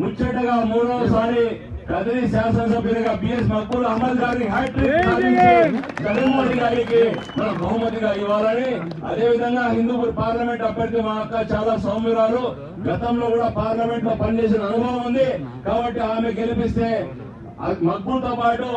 ముచ్చటగా మూడవసారి కదిరి శాసనసభ్యునిగా బిఎస్ మక్బూల్ అహ్మద్ గారిని హ్యాట్రిక్ జగన్మోహన్ గారికి మన బహుమతిగా ఇవ్వాలని. అదే విధంగా హిందూపూర్ పార్లమెంట్ అభ్యర్థి మా అక్క చాలా సౌమ్యురాలు. గతంలో కూడా పార్లమెంట్లో పనిచేసిన అనుభవం ఉంది. కాబట్టి ఆమె గెలిపిస్తే మక్బూల్తో పాటు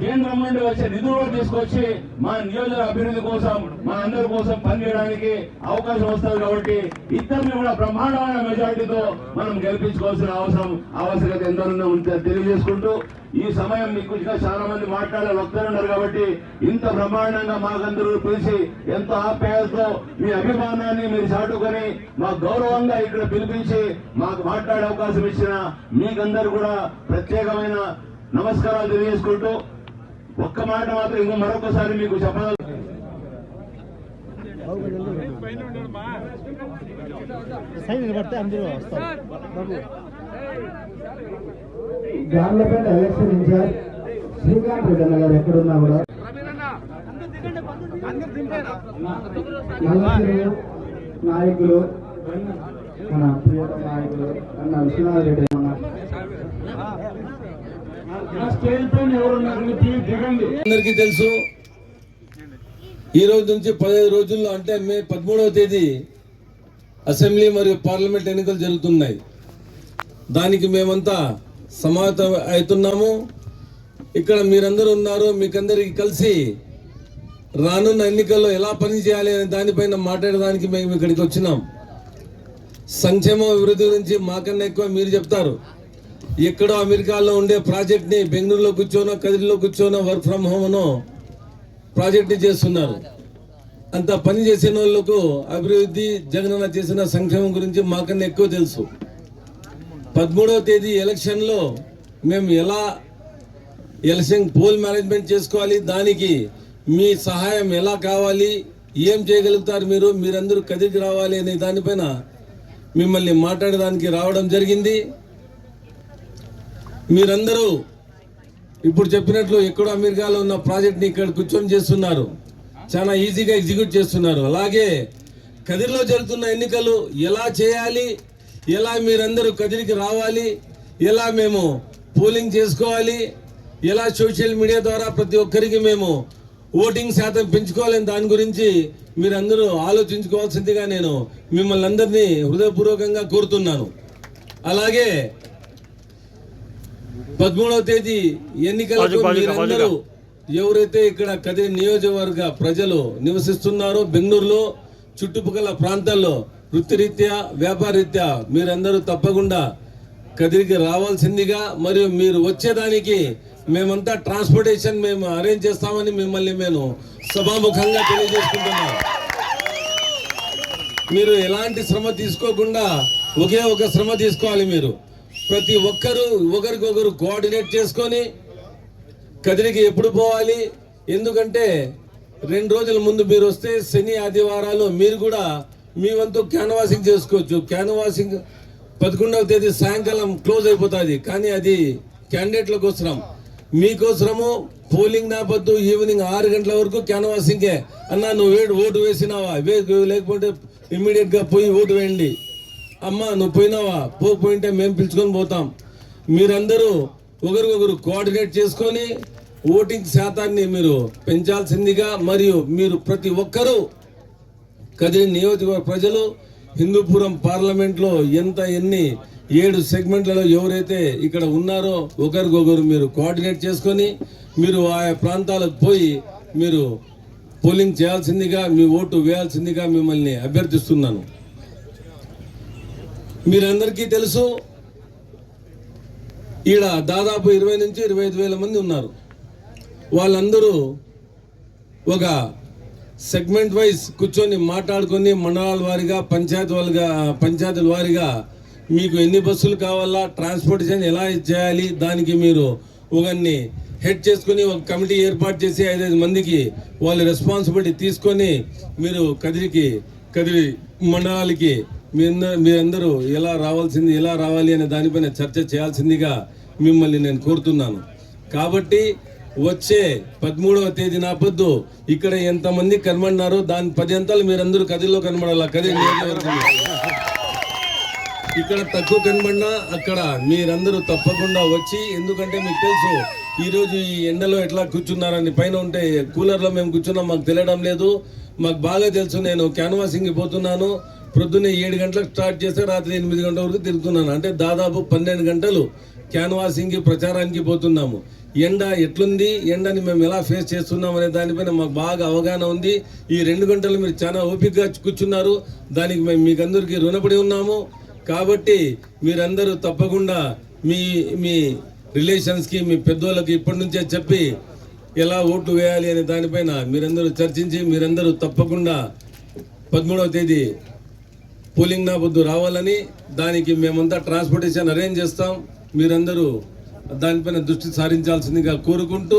కేంద్రం నుండి వచ్చే నిధులు కూడా తీసుకొచ్చి మా నియోజక అభివృద్ధి కోసం మా అందరి కోసం పనిచేయడానికి అవకాశం వస్తుంది కాబట్టి ఇద్దరిని కూడా బ్రహ్మాండమైన మెజారిటీతో మనం గెలిపించుకోవాల్సిన అవసరం ఆవశ్యకత ఎంతో తెలియజేసుకుంటూ ఈ సమయం మీకు ఇంకా చాలా మంది మాట్లాడాలి వక్తలున్నారు కాబట్టి ఇంత బ్రహ్మాండంగా మాకందరూ పిలిచి ఎంతో ఆప్యాయతతో మీ అభిమానాన్ని మీరు చాటుకొని మా గౌరవంగా ఇక్కడ పిలిపించి మాకు మాట్లాడే అవకాశం ఇచ్చిన మీకందరూ కూడా ప్రత్యేకమైన నమస్కారాలు తెలియజేసుకుంటూ ఒక్క మాట మాత్రం ఇంకో మరొకసారి మీకు చెప్పాలి. గార్లపేట ఎలక్షన్ ఇన్ఛార్జ్ శ్రీకాంత్ రెడ్డి అన్న గారు ఎక్కడున్నా కూడా నాయకులు మన ప్రియత నాయకులు అన్న విశ్వనాథ్ రెడ్డి అన్న. అందరికీ తెలుసు ఈ రోజు నుంచి పదిహేను రోజుల్లో అంటే మే పదమూడవ తేదీ అసెంబ్లీ మరియు పార్లమెంట్ ఎన్నికలు జరుగుతున్నాయి. దానికి మేమంతా సమావేతం అవుతున్నాము. ఇక్కడ మీరందరూ ఉన్నారు మీకందరికి కలిసి రానున్న ఎన్నికల్లో ఎలా పని చేయాలి అనే దానిపైన మాట్లాడడానికి మేము ఇక్కడికి వచ్చినాం. సంక్షేమ అభివృద్ధి గురించి మాకన్నా ఎక్కువ మీరు చెప్తారు. ఎక్కడో అమెరికాలో ఉండే ప్రాజెక్ట్ని బెంగళూరులో కూర్చోనో కదిరిలో కూర్చోనో వర్క్ ఫ్రమ్ హోమ్నో ప్రాజెక్ట్ని చేస్తున్నారు. అంత పని చేసిన వాళ్ళకు అభివృద్ధి జగనన్న చేసిన సంక్షేమం గురించి మాకన్నా ఎక్కువ తెలుసు. పదమూడవ తేదీ ఎలక్షన్లో మేము ఎలా ఎలక్షన్ పోల్ మేనేజ్మెంట్ చేసుకోవాలి దానికి మీ సహాయం ఎలా కావాలి ఏం చేయగలుగుతారు మీరు మీరందరూ కదిరికి రావాలి అనే దానిపైన మిమ్మల్ని మాట్లాడడానికి రావడం జరిగింది. మీరందరూ ఇప్పుడు చెప్పినట్లు ఎక్కడో అమెరికాలో ఉన్న ప్రాజెక్ట్ని ఇక్కడ కూర్చొని చేస్తున్నారు. చాలా ఈజీగా ఎగ్జిక్యూట్ చేస్తున్నారు. అలాగే కదిరిలో జరుగుతున్న ఎన్నికలు ఎలా చేయాలి ఎలా మీరందరూ కదిరికి రావాలి ఎలా మేము పోలింగ్ చేసుకోవాలి ఎలా సోషల్ మీడియా ద్వారా ప్రతి ఒక్కరికి మేము ఓటింగ్ శాతం పెంచుకోవాలని దాని గురించి మీరందరూ ఆలోచించుకోవాల్సిందిగా నేను మిమ్మల్ని అందరినీ హృదయపూర్వకంగా కోరుతున్నాను. అలాగే పదమూడవ తేదీ ఎన్నికలకు మీరందరూ ఎవరైతే ఇక్కడ కదిరి నియోజకవర్గ ప్రజలు నివసిస్తున్నారో బెంగళూరులో చుట్టుపక్కల ప్రాంతాల్లో వృత్తిరీత్యా వ్యాపారరీత్యా మీరందరూ తప్పకుండా కదిరికి రావాల్సిందిగా మరియు మీరు వచ్చేదానికి మేమంతా ట్రాన్స్పోర్టేషన్ మేము అరేంజ్ చేస్తామని మిమ్మల్ని మేము సభాముఖంగా తెలియజేసుకుంటున్నాం. మీరు ఎలాంటి శ్రమ తీసుకోకుండా ఒకే ఒక శ్రమ తీసుకోవాలి మీరు. ప్రతి ఒక్కరూ ఒకరికొకరు కోఆర్డినేట్ చేసుకొని కదిరికి ఎప్పుడు పోవాలి? ఎందుకంటే రెండు రోజుల ముందు మీరు వస్తే శని ఆదివారాలు మీరు కూడా మీ వంతు క్యాన్వాసింగ్ చేసుకోవచ్చు. క్యాన్వాసింగ్ పదకొండవ తేదీ సాయంకాలం క్లోజ్ అయిపోతుంది. కానీ అది క్యాండిడేట్ల కోసరం మీకోసరము పోలింగ్ నాపద్దు ఈవినింగ్ ఆరు గంటల వరకు క్యాన్వాసింగే అన్నా నువ్వు వేడు ఓటు వేసినావా? లేకపోతే ఇమ్మీడియట్గా పోయి ఓటు వేయండి. అమ్మ నువ్వు పోయినావా? పోకపోయింటే మేము పిలుచుకొని పోతాం. మీరందరూ ఒకరికొకరు కోఆర్డినేట్ చేసుకొని ఓటింగ్ శాతాన్ని మీరు పెంచాల్సిందిగా మరియు మీరు ప్రతి ఒక్కరూ కదిరి నియోజకవర్గ ప్రజలు హిందూపురం పార్లమెంట్లో ఎంత ఎన్ని ఏడు సెగ్మెంట్లలో ఎవరైతే ఇక్కడ ఉన్నారో ఒకరికొకరు మీరు కోఆర్డినేట్ చేసుకొని మీరు ఆయా ప్రాంతాలకు పోయి మీరు పోలింగ్ చేయాల్సిందిగా మీ ఓటు వేయాల్సిందిగా మిమ్మల్ని అభ్యర్థిస్తున్నాను. మీరందరికీ తెలుసు ఈడ దాదాపు ఇరవై నుంచి ఇరవై ఐదు వేల మంది ఉన్నారు. వాళ్ళందరూ ఒక సెగ్మెంట్ వైజ్ కూర్చొని మాట్లాడుకొని మండలాల వారిగా పంచాయతీ వాళ్ళుగా పంచాయతీల వారిగా మీకు ఎన్ని బస్సులు కావాలా ట్రాన్స్పోర్టేషన్ ఎలా చేయాలి దానికి మీరు ఒకరిని హెడ్ చేసుకుని ఒక కమిటీ ఏర్పాటు చేసి ఐదైదు మందికి వాళ్ళ రెస్పాన్సిబిలిటీ తీసుకొని మీరు కదిరికి కదిరి మండలాలకి మీ అందరూ మీరందరూ ఎలా రావాల్సింది ఎలా రావాలి అనే దానిపైన చర్చ చేయాల్సిందిగా మిమ్మల్ని నేను కోరుతున్నాను. కాబట్టి వచ్చే పదమూడవ తేదీ నా పొద్దు ఇక్కడ ఎంతమంది కనబడినారో దాని పది అంతాలు మీరందరూ కదిలో కనబడాల? కదిరి నియోజకవర్గంలో ఇక్కడ తక్కువ కనబడినా అక్కడ మీరందరూ తప్పకుండా వచ్చి ఎందుకంటే మీకు తెలుసు ఈరోజు ఈ ఎండలో ఎట్లా కూర్చున్నారని పైన ఉంటే కూలర్లో మేము కూర్చున్నాం మాకు తెలియడం లేదు. మాకు బాగా తెలుసు నేను క్యాన్వాసింగ్ పోతున్నాను. ప్రొద్దున్నే ఏడు గంటలకు స్టార్ట్ చేస్తే రాత్రి ఎనిమిది గంటల వరకు తిరుగుతున్నాను. అంటే దాదాపు పన్నెండు గంటలు క్యాన్వాసింగ్ ప్రచారానికి పోతున్నాము. ఎండ ఎట్లుంది? ఎండని మేము ఎలా ఫేస్ చేస్తున్నాం అనే దానిపైన మాకు బాగా అవగాహన ఉంది. ఈ రెండు గంటలు మీరు చాలా ఓపికగా కూర్చున్నారు. దానికి మేము మీకు అందరికీ రుణపడి ఉన్నాము. కాబట్టి మీరందరూ తప్పకుండా మీ మీ రిలేషన్స్కి మీ పెద్దోళ్ళకి ఇప్పటి నుంచే చెప్పి ఎలా ఓట్లు వేయాలి అనే దానిపైన మీరందరూ చర్చించి మీరందరూ తప్పకుండా పదమూడవ తేదీ పోలింగ్ నా బుద్ధు రావాలని దానికి మేమంతా ట్రాన్స్పోర్టేషన్ అరేంజ్ చేస్తాం. మీరందరూ దానిపైన దృష్టి సారించాల్సిందిగా కోరుకుంటూ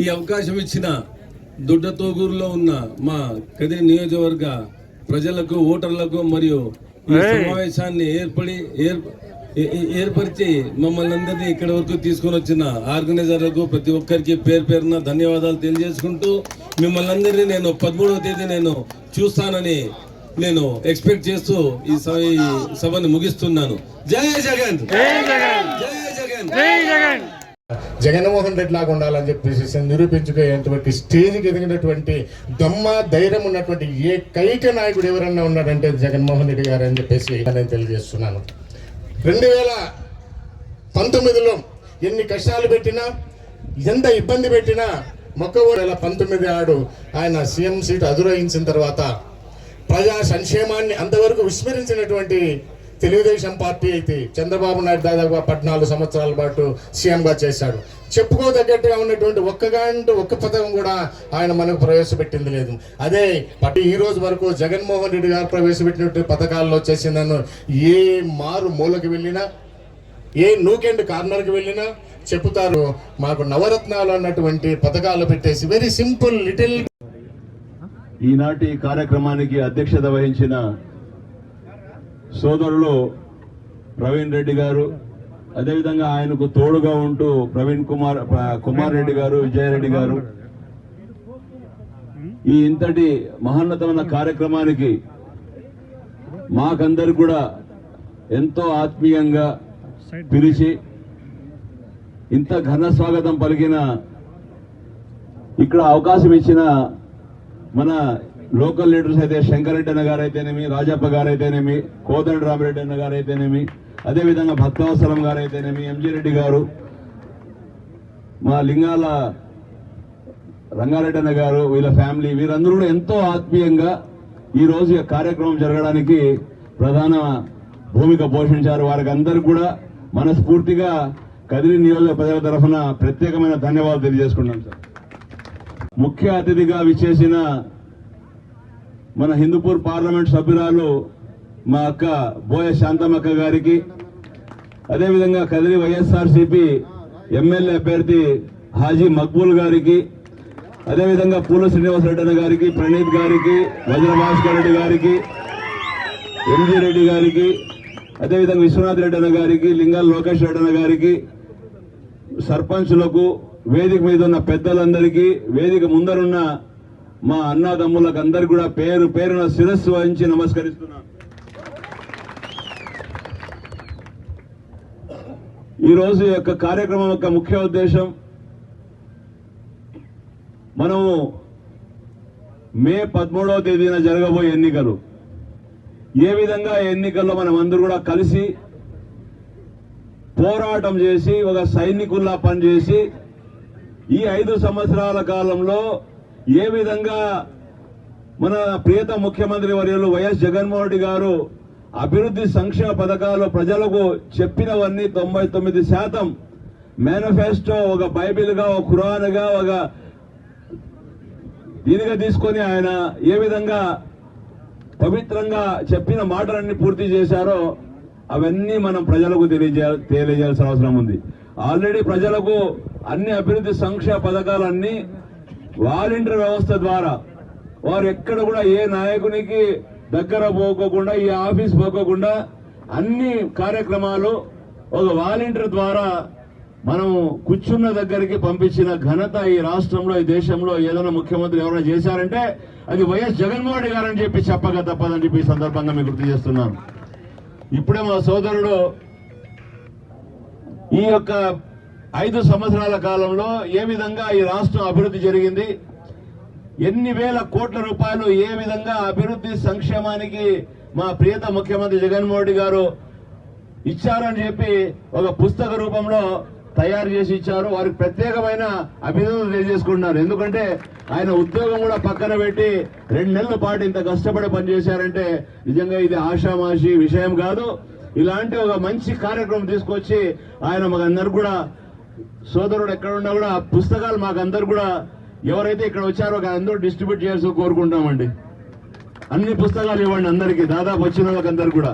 ఈ అవకాశం ఇచ్చిన దొడ్డతోగూరులో ఉన్న మా కదిరి నియోజకవర్గ ప్రజలకు ఓటర్లకు మరియు ఈ సమావేశాన్ని ఏర్పడి ఏర్పరిచి మమ్మల్ని అందరినీ ఇక్కడ వరకు తీసుకొని వచ్చిన ఆర్గనైజర్లకు ప్రతి ఒక్కరికి పేరు పేరున ధన్యవాదాలు తెలియజేసుకుంటూ మిమ్మల్ని అందరినీ నేను పదమూడవ తేదీ నేను చూస్తానని నేను ఎక్స్పెక్ట్ చేస్తూ ఈ సభ ఈ సభను ముగిస్తున్నాను. జై జగన్! జై జగన్! జగన్మోహన్ రెడ్డి లాగా ఉండాలని చెప్పేసి నిరూపించుకునేటువంటి స్టేజ్కి ఎదిగినటువంటి దమ్మ ధైర్యం ఉన్నటువంటి ఏకైక నాయకుడు ఎవరన్నా ఉన్నాడంటే జగన్మోహన్ రెడ్డి గారు అని చెప్పేసి నేను తెలియజేస్తున్నాను. రెండు వేల పంతొమ్మిదిలో ఎన్ని కష్టాలు పెట్టినా ఎంత ఇబ్బంది పెట్టినా మొక్క వేల పంతొమ్మిది ఆడు ఆయన సీఎం సీట్ అధిరోహించిన తర్వాత ప్రజా సంక్షేమాన్ని అంతవరకు విస్మరించినటువంటి తెలుగుదేశం పార్టీ అయితే చంద్రబాబు నాయుడు దాదాపు పద్నాలుగు సంవత్సరాల పాటు సీఎంగా చేశాడు. చెప్పుకోదగ్గట్టుగా ఉన్నటువంటి ఒక్కగాంటూ ఒక్క పథకం కూడా ఆయన మనకు ప్రవేశపెట్టింది లేదు. అదే పట్టి ఈ రోజు వరకు జగన్మోహన్ రెడ్డి గారు ప్రవేశపెట్టినటువంటి పథకాల్లో వచ్చేసి నన్ను ఏ మారు మూలకి వెళ్ళినా ఏ నూకెండ్ కార్నర్కి వెళ్ళినా చెప్తారు మాకు నవరత్నాలు అన్నటువంటి పథకాలు పెట్టేసి వెరీ సింపుల్ లిటిల్ ఈనాటి కార్యక్రమానికి అధ్యక్షత వహించిన సోదరులు ప్రవీణ్ రెడ్డి గారు అదేవిధంగా ఆయనకు తోడుగా ఉంటూ ప్రవీణ్ కుమార్ కుమార్ రెడ్డి గారు విజయారెడ్డి గారు. ఈ ఇంతటి మహోన్నతమైన కార్యక్రమానికి మాకందరు కూడా ఎంతో ఆత్మీయంగా పిలిచి ఇంత ఘన స్వాగతం పలికిన ఇక్కడ అవకాశం ఇచ్చిన మన లోకల్ లీడర్స్ అయితే శంకరెడ్డి అన్న గారు అయితేనేమి రాజప్ప గారు అయితేనేమి కోదండ రామిరెడ్డి అన్న గారు అయితేనేమి అదేవిధంగా భక్తవసరం గారు అయితేనేమి ఎంజీ రెడ్డి గారు మా లింగాల రంగారెడ్డి అన్న గారు వీళ్ళ ఫ్యామిలీ వీరందరూ కూడా ఎంతో ఆత్మీయంగా ఈరోజు కార్యక్రమం జరగడానికి ప్రధాన భూమిక పోషించారు. వారికి అందరికి కూడా మనస్ఫూర్తిగా కదిరి నియోజక ప్రజల తరఫున ప్రత్యేకమైన ధన్యవాదాలు తెలియజేసుకున్నాం సార్. ముఖ్య అతిథిగా విచ్చేసిన మన హిందూపూర్ పార్లమెంట్ సభ్యురాలు మా అక్క బోయ శాంతమక్క గారికి అదేవిధంగా కదిరి వైఎస్ఆర్సీపీ ఎమ్మెల్యే అభ్యర్థి హాజీ మక్బూల్ గారికి అదేవిధంగా పూల శ్రీనివాసరెడ్డి అన్న గారికి ప్రణీత్ గారికి వజ్రభాస్కర్ రెడ్డి గారికి ఎంజీ రెడ్డి గారికి అదేవిధంగా విశ్వనాథ్ రెడ్డి గారికి లింగాల లోకేష్ రెడ్డి గారికి సర్పంచులకు వేదిక మీద ఉన్న పెద్దలందరికీ వేదిక ముందరున్న మా అన్నదమ్ములకు అందరికి కూడా పేరు పేరున శిరస్సు వహించి నమస్కరిస్తున్నాను. ఈరోజు యొక్క కార్యక్రమం యొక్క ముఖ్య ఉద్దేశం మనము మే పదమూడవ తేదీన జరగబోయే ఎన్నికలు. ఏ విధంగా ఎన్నికల్లో మనం అందరూ కూడా కలిసి పోరాటం చేసి ఒక సైనికుల్లా పనిచేసి ఈ ఐదు సంవత్సరాల కాలంలో ఏ విధంగా మన ప్రియత ముఖ్యమంత్రి వర్యులు వైఎస్ జగన్మోహన్ రెడ్డి గారు అభివృద్ధి సంక్షేమ పథకాలు ప్రజలకు చెప్పినవన్నీ తొంభై తొమ్మిది శాతం మేనిఫెస్టో ఒక బైబిల్గా ఒక ఖురాన్గా ఒక దీనిగా తీసుకొని ఆయన ఏ విధంగా పవిత్రంగా చెప్పిన మాటలన్నీ పూర్తి చేశారో అవన్నీ మనం ప్రజలకు తెలియజే తెలియజేయాల్సిన అవసరం ఉంది. ఆల్రెడీ ప్రజలకు అన్ని అభివృద్ధి సంక్షేమ పథకాలన్నీ వాలంటీర్ వ్యవస్థ ద్వారా వారు ఎక్కడ కూడా ఏ నాయకునికి దగ్గర పోకోకుండా ఈ ఆఫీస్ పోకోకుండా అన్ని కార్యక్రమాలు ఒక వాలంటీర్ ద్వారా మనం కూర్చున్న దగ్గరికి పంపించిన ఘనత ఈ రాష్ట్రంలో ఈ దేశంలో ఏదైనా ముఖ్యమంత్రి ఎవరైనా చేశారంటే అది వైఎస్ జగన్మోహన్ రెడ్డి గారని చెప్పి చెప్పక తప్పదని చెప్పి ఈ సందర్భంగా మీకు గుర్తు చేస్తున్నాను. ఇప్పుడే మా సోదరుడు ఈ యొక్క ఐదు సంవత్సరాల కాలంలో ఏ విధంగా ఈ రాష్ట్రం అభివృద్ధి జరిగింది? ఎన్ని వేల కోట్ల రూపాయలు ఏ విధంగా అభివృద్ధి సంక్షేమానికి మా ప్రియత ముఖ్యమంత్రి జగన్మోహన్ రెడ్డి గారు ఇచ్చారని చెప్పి ఒక పుస్తక రూపంలో తయారు చేసి ఇచ్చారు. వారికి ప్రత్యేకమైన అభినందనలు తెలియజేసుకుంటున్నారు. ఎందుకంటే ఆయన ఉద్యోగం కూడా పక్కన పెట్టి రెండు నెలల పాటు ఇంత కష్టపడి పనిచేశారంటే నిజంగా ఇది ఆషామాషి విషయం కాదు. ఇలాంటి ఒక మంచి కార్యక్రమం తీసుకొచ్చి ఆయన మాకందరు కూడా సోదరుడు ఎక్కడ ఉన్నా కూడా ఆ పుస్తకాలు మాకందరు కూడా ఎవరైతే ఇక్కడ వచ్చారో అందరూ డిస్ట్రిబ్యూట్ చేయాల్సి కోరుకుంటామండి. అన్ని పుస్తకాలు ఇవ్వండి అందరికీ దాదాపు వచ్చిన వాళ్ళకందరు కూడా.